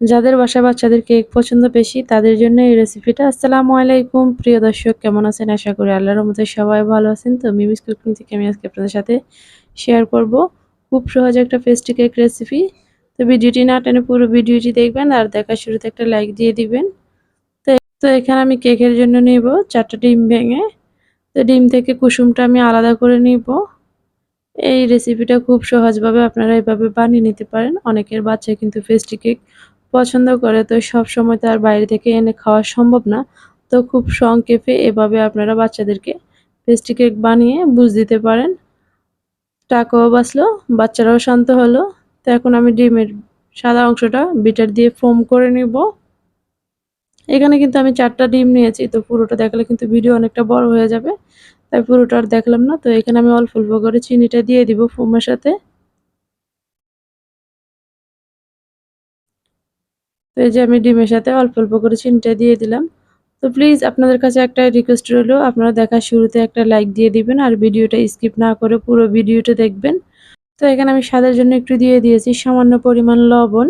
যাদের বাসায় বাচ্চাদের কেক পছন্দ বেশি, তাদের জন্য এই রেসিপিটা আসসালামু আলাইকুম। প্রিয় দর্শক, কেমন আছেন? আশা করি আল্লাহর মধ্যে সবাই ভালো আছেন। তো মিমিস কুকিং থেকে আমি আজকে আপনাদের সাথে শেয়ার করব। খুব সহজে একটা পেস্টি কেক রেসিপি তো ভিডিওটি না টেনে পুরো ভিডিওটি দেখবেন আর দেখার শুরুতে একটা লাইক দিয়ে দিবেন। তো তো এখানে আমি কেকের জন্য নেব চারটা ডিম ভেঙে। তো ডিম থেকে কুসুমটা আমি আলাদা করে নিব। এই রেসিপিটা খুব সহজভাবে আপনারা এভাবে বানিয়ে নিতে পারেন। অনেকের বাচ্চা কিন্তু পেস্ট্রি কেক পছন্দ করে, তো সব সময় তার বাইরে থেকে এনে খাওয়া সম্ভব না। তো খুব সংক্ষেপে এভাবে আপনারা বাচ্চাদেরকে পেস্ট্রি কেক বানিয়ে বুঝ দিতে পারেন। টাকাও বাঁচলো, বাচ্চারাও শান্ত হলো। তো এখন আমি ডিমের সাদা অংশটা বিটার দিয়ে ফোম করে নিব। এখানে কিন্তু আমি চারটা ডিম নিয়েছি, তো পুরোটা দেখালে কিন্তু ভিডিও অনেকটা বড় হয়ে যাবে। তাই পুরোটা আর দেখলাম না, তো এখানে আমি অল্প অল্প করে চিনিটা দিয়ে দিব ফোমের সাথে। তো এই যে আমি ডিমের সাথে অল্প অল্প করে চিনিটা দিয়ে দিলাম। তো প্লিজ আপনাদের কাছে একটা রিকোয়েস্ট রইল, আপনারা দেখার শুরুতে একটা লাইক দিয়ে দিবেন আর ভিডিওটা স্কিপ না করে পুরো ভিডিওটা দেখবেন। তো এখানে আমি স্বাদের জন্য একটু দিয়ে দিয়েছি সামান্য পরিমাণ লবণ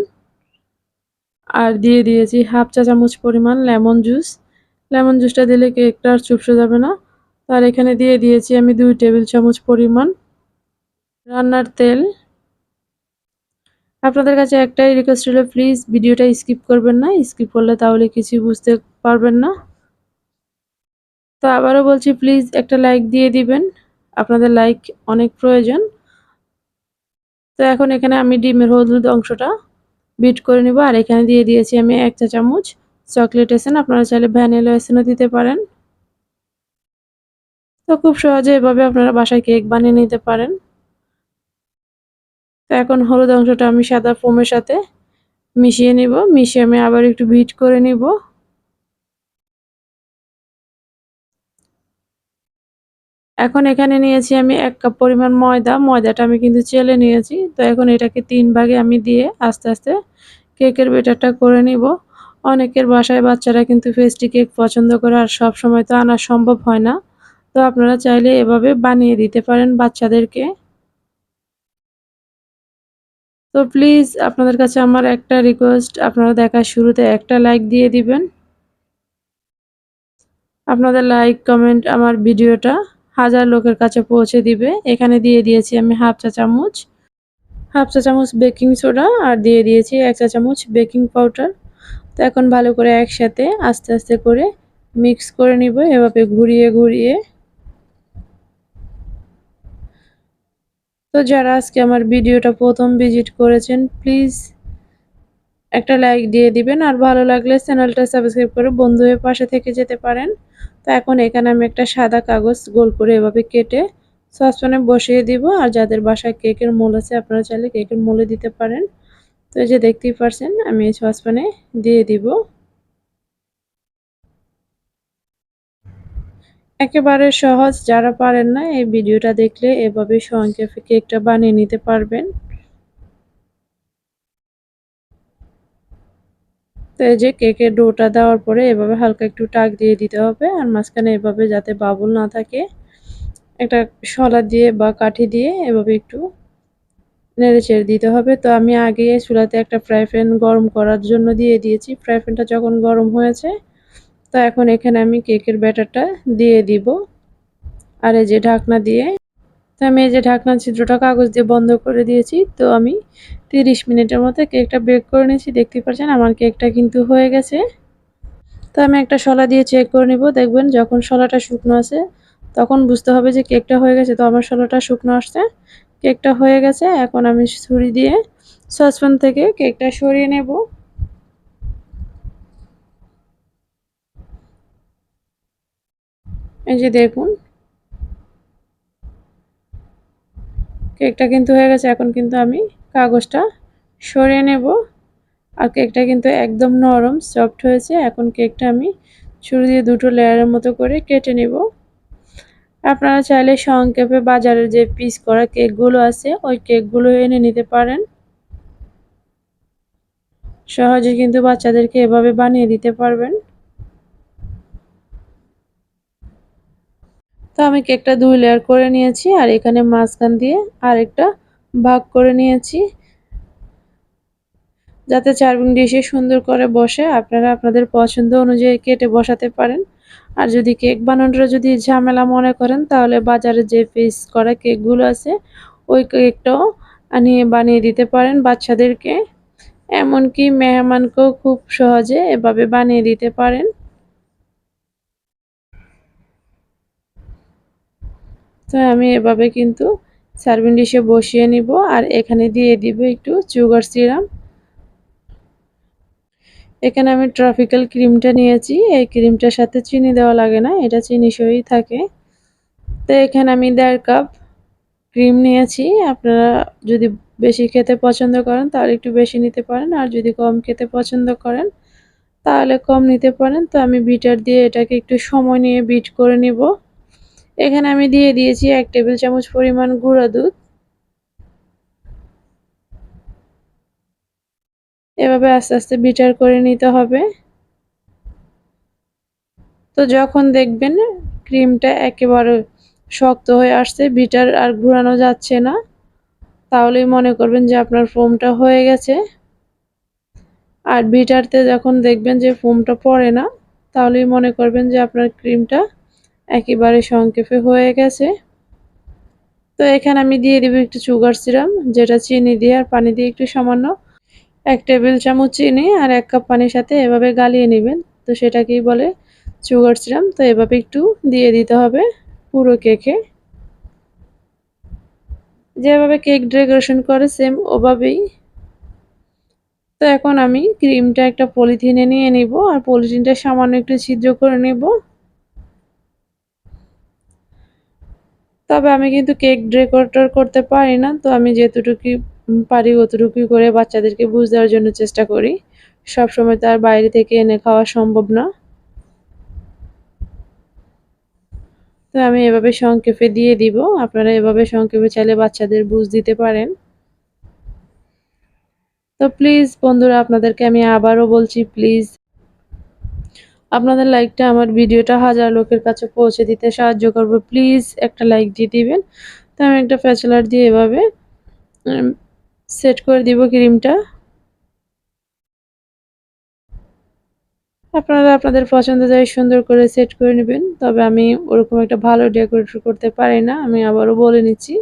আর দিয়ে দিয়েছি হাফ চা চামচ পরিমাণ লেমন জুস লেমন জুসটা দিলে কেকটা আর চুপসে যাবে না। আর এখানে দিয়ে দিয়েছি আমি দুই টেবিল চামচ পরিমাণ রান্নার তেল। আপনাদের কাছে একটাই রিকোয়েস্ট হলো প্লিজ ভিডিওটা স্কিপ করবেন না। স্কিপ করলে তাহলে কিছু বুঝতে পারবেন না। তো আবারও বলছি প্লিজ একটা লাইক দিয়ে দিবেন। আপনাদের লাইক অনেক প্রয়োজন। তো এখন এখানে আমি ডিমের হলুদ অংশটা বিট করে নিব, আর এখানে দিয়ে দিয়েছি আমি এক চা চামচ চকলেট এসেন। আপনারা চাইলে ভ্যানিলা এসেনও দিতে পারেন। তো খুব সহজে এভাবে আপনারা বাসায় কেক বানিয়ে নিতে পারেন। তো এখন হলুদ অংশটা আমি সাদা ফোমের সাথে মিশিয়ে নিব, মিশিয়ে আমি আবার একটু ভিট করে নিব। এখন এখানে নিয়েছি আমি এক কাপ পরিমাণ ময়দা, ময়দাটা আমি কিন্তু চেলে নিয়েছি। তো এখন এটাকে তিন ভাগে আমি দিয়ে আস্তে আস্তে কেকের বেটারটা করে নিব। অনেকের বাসায় বাচ্চারা কিন্তু ফেস্টি কেক পছন্দ করে আর সব সময় তো আনা সম্ভব হয় না। তো আপনারা চাইলে এভাবে বানিয়ে দিতে পারেন বাচ্চাদেরকে। তো প্লিজ আপনাদের কাছে আমার একটা রিকোয়েস্ট আপনারা দেখার শুরুতে একটা লাইক দিয়ে দিবেন। আপনাদের লাইক কমেন্ট আমার ভিডিওটা হাজার লোকের কাছে পৌঁছে দিবে। এখানে দিয়ে দিয়েছি আমি হাফ চা চামচ। হাফ চা চামচ বেকিং সোডা আর দিয়ে দিয়েছি এক চা চামচ বেকিং পাউডার তো এখন ভালো করে একসাথে আস্তে আস্তে করে মিক্স করে নিব, এভাবে ঘুরিয়ে ঘুরিয়ে। তো যারা আজকে আমার ভিডিওটা প্রথম ভিজিট করেছেন প্লিজ একটা লাইক দিয়ে দিবেন। আর ভালো লাগলে চ্যানেলটা সাবস্ক্রাইব করে বন্ধু হয়ে পাশে থেকে যেতে পারেন। তো এখন এখানে আমি একটা সাদা কাগজ গোল করে এভাবে কেটে সসপ্যানে বসিয়ে দিব। আর যাদের বাসায় কেকের মোল আছে, আপনারা চাইলে কেকের মোলে দিতে পারেন। তো এই যে দেখতেই পারছেন, আমি এই সসপ্যানে দিয়ে দিব। একেবারে সহজ, যারা পারেন না এই ভিডিওটা দেখলে এভাবে সংক্ষেপে কেকটা বানিয়ে নিতে পারবেন। তো এই যে কেকের ডোটা দেওয়ার পরে এভাবে হালকা একটু টাক দিয়ে দিতে হবে আর মাঝখানে এভাবে যাতে বাবুল না থাকে। একটা শলা দিয়ে বা কাঠি দিয়ে এভাবে একটু নেড়ে চেড়ে দিতে হবে। তো আমি আগে চুলাতে একটা ফ্রাই প্যান গরম করার জন্য দিয়ে দিয়েছি। ফ্রাই প্যানটা যখন গরম হয়েছে তো এখন এখানে আমি কেকের ব্যাটারটা দিয়ে দিব। আর এই যে ঢাকনা দিয়ে, তো আমি এই যে ঢাকনা ছিদ্রটা কাগজ দিয়ে বন্ধ করে দিয়েছি। তো আমি তিরিশ মিনিটের মধ্যে কেকটা বেক করে নিয়েছি। দেখতে পাচ্ছেন আমার কেকটা কিন্তু হয়ে গেছে। তো আমি একটা শলা দিয়ে চেক করে নিব। দেখবেন যখন শলাটা শুকনো আছে, তখন বুঝতে হবে যে কেকটা হয়ে গেছে। তো আমার শলাটা শুকনো আসছে, কেকটা হয়ে গেছে। এখন আমি ছুরি দিয়ে সসপ্যান থেকে কেকটা সরিয়ে নেব। এই যে দেখুন। কেকটা কিন্তু হয়ে গেছে, এখন কিন্তু আমি কাগজটা সরিয়ে নেব। আর কেকটা কিন্তু একদম নরম সফট হয়েছে। এখন কেকটা আমি ছুরি দিয়ে দুটো লেয়ারের মতো করে কেটে নেব। আপনারা চাইলে সংক্ষেপে বাজারের যে পিস করা কেকগুলো আছে, ওই কেকগুলো এনে নিতে পারেন। সহজে কিন্তু বাচ্চাদেরকে এভাবে বানিয়ে দিতে পারবেন। তো আমি কেকটা দুই লেয়ার করে নিয়েছি আর এখানে মাঝখান দিয়ে আরেকটা ভাগ করে নিয়েছি। যাতে চার্ভিং ডিশে সুন্দর করে বসে, আপনারা আপনাদের পছন্দ অনুযায়ী কেটে বসাতে পারেন। আর যদি কেক বানানোটা যদি ঝামেলা মনে করেন, তাহলে বাজারে যে পিস করা কেকগুলো আছে, ওই কেকটাও আনিয়ে বানিয়ে দিতে পারেন বাচ্চাদেরকে। এমনকি মেহমানকেও খুব সহজে এভাবে বানিয়ে দিতে পারেন। তো আমি এভাবে কিন্তু সার্ভিং ডিশে বসিয়ে নিব আর এখানে দিয়ে দিব একটু সুগার সিরাম। এখানে আমি ট্রপিক্যাল ক্রিমটা নিয়েছি। এই ক্রিমটার সাথে চিনি দেওয়া লাগে না, এটা চিনি সহই থাকে। তো এখানে আমি দেড় কাপ ক্রিম নিয়েছি। আপনারা যদি বেশি খেতে পছন্দ করেন তাহলে একটু বেশি নিতে পারেন, আর যদি কম খেতে পছন্দ করেন তাহলে কম নিতে পারেন। তো আমি বিটার দিয়ে এটাকে একটু সময় নিয়ে বিট করে নিব। এখানে আমি দিয়ে দিয়েছি এক টেবিল চামচ পরিমাণ গুঁড়া দুধ। এভাবে আস্তে আস্তে বিটার করে নিতে হবে। তো যখন দেখবেন ক্রিমটা একেবারে শক্ত হয়ে আসছে, বিটার আর ঘুরানো যাচ্ছে না, তাহলেই মনে করবেন যে আপনার ফোমটা হয়ে গেছে। আর বিটারতে যখন দেখবেন যে ফোমটা পড়ে না, তাহলেই মনে করবেন যে আপনার ক্রিমটা একেবারে সংক্ষেপে হয়ে গেছে। তো এখানে আমি দিয়ে দিব একটু সুগার সিরাম যেটা চিনি দিয়ে আর পানি দিয়ে একটু সামান্য। এক টেবিল চামচ চিনি আর এক কাপ পানির সাথে এভাবে গালিয়ে নেবেন। তো সেটাকেই বলে সুগার সিরাম তো এভাবে একটু দিয়ে দিতে হবে পুরো কেকে যেভাবে কেক ডেকোরেশন করে সেম ওভাবেই। তো এখন আমি ক্রিমটা একটা পলিথিনে নিয়ে নিব আর পলিথিনটা সামান্য একটু ছিদ্র করে নেব। তবে আমি কিন্তু কেক ডেকোরেটর করতে পারি না, তো আমি যেতটুকু পারি অতটুকুই করে বাচ্চাদেরকে বুঝ দেওয়ার জন্য চেষ্টা করি। সব সময় তার বাইরে থেকে এনে খাওয়া সম্ভব না। তো আমি এভাবে সংক্ষেপে দিয়ে দিব, আপনারা এভাবে সংক্ষেপে চাইলে বাচ্চাদের বুঝ দিতে পারেন। তো প্লিজ বন্ধুরা, আপনাদেরকে আমি আবারও বলছি প্লিজ আপনাদের লাইকটা আমার ভিডিওটা হাজার লোকের কাছে পৌঁছে দিতে সাহায্য করবে। প্লিজ একটা লাইক দিয়ে দিবেন। তো আমি একটা ফ্যাচলার দিয়ে এভাবে সেট করে দিব ক্রিমটা আপনারা আপনাদের পছন্দ যায় সুন্দর করে সেট করে নেবেন, তবে আমি ওরকম একটা ভালো ডেকোরেট করতে পারি না, আমি আবারও বলে নিচ্ছি।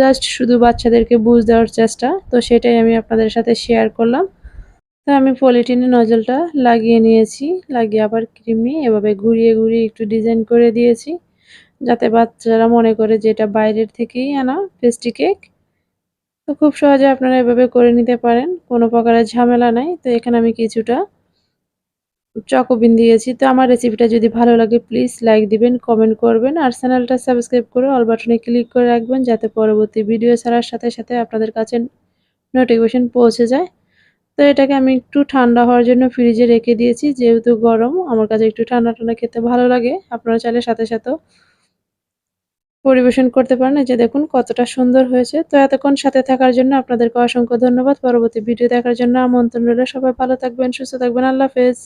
জাস্ট শুধু বাচ্চাদেরকে বুঝ দেওয়ার চেষ্টা, তো সেটাই আমি আপনাদের সাথে শেয়ার করলাম। তো আমি পলিটিনে নজলটা লাগিয়ে নিয়েছি, লাগিয়ে আবার ক্রিম নিয়ে এভাবে ঘুরিয়ে ঘুরিয়ে একটু ডিজাইন করে দিয়েছি, যাতে বাচ্চারা মনে করে যে এটা বাইরের থেকেই আনা পেস্ট্রি কেক তো খুব সহজে আপনারা এভাবে করে নিতে পারেন, কোনো প্রকারের ঝামেলা নাই। তো এখানে আমি কিছুটা চকোবিন দিয়েছি। তো আমার রেসিপিটা যদি ভালো লাগে প্লিজ লাইক দিবেন কমেন্ট করবেন, আর চ্যানেলটা সাবস্ক্রাইব করে অল বাটনে ক্লিক করে রাখবেন, যাতে পরবর্তী ভিডিও ছাড়ার সাথে সাথে আপনাদের কাছে নোটিফিকেশন পৌঁছে যায়। এটাকে আমি একটু ঠান্ডা হওয়ার জন্য ফ্রিজে রেখে দিয়েছি। যেহেতু গরম, আমার কাছে একটু ঠান্ডা ঠান্ডা খেতে ভালো লাগে। আপনারা চাইলে সাথে সাথেও পরিবেশন করতে পারেন। যে দেখুন কতটা সুন্দর হয়েছে। তো এতক্ষণ সাথে থাকার জন্য আপনাদেরকে অসংখ্য ধন্যবাদ। পরবর্তী ভিডিও দেখার জন্য আমন্ত্রণ রইল। সবাই ভালো থাকবেন, সুস্থ থাকবেন। আল্লাহ হাফেজ।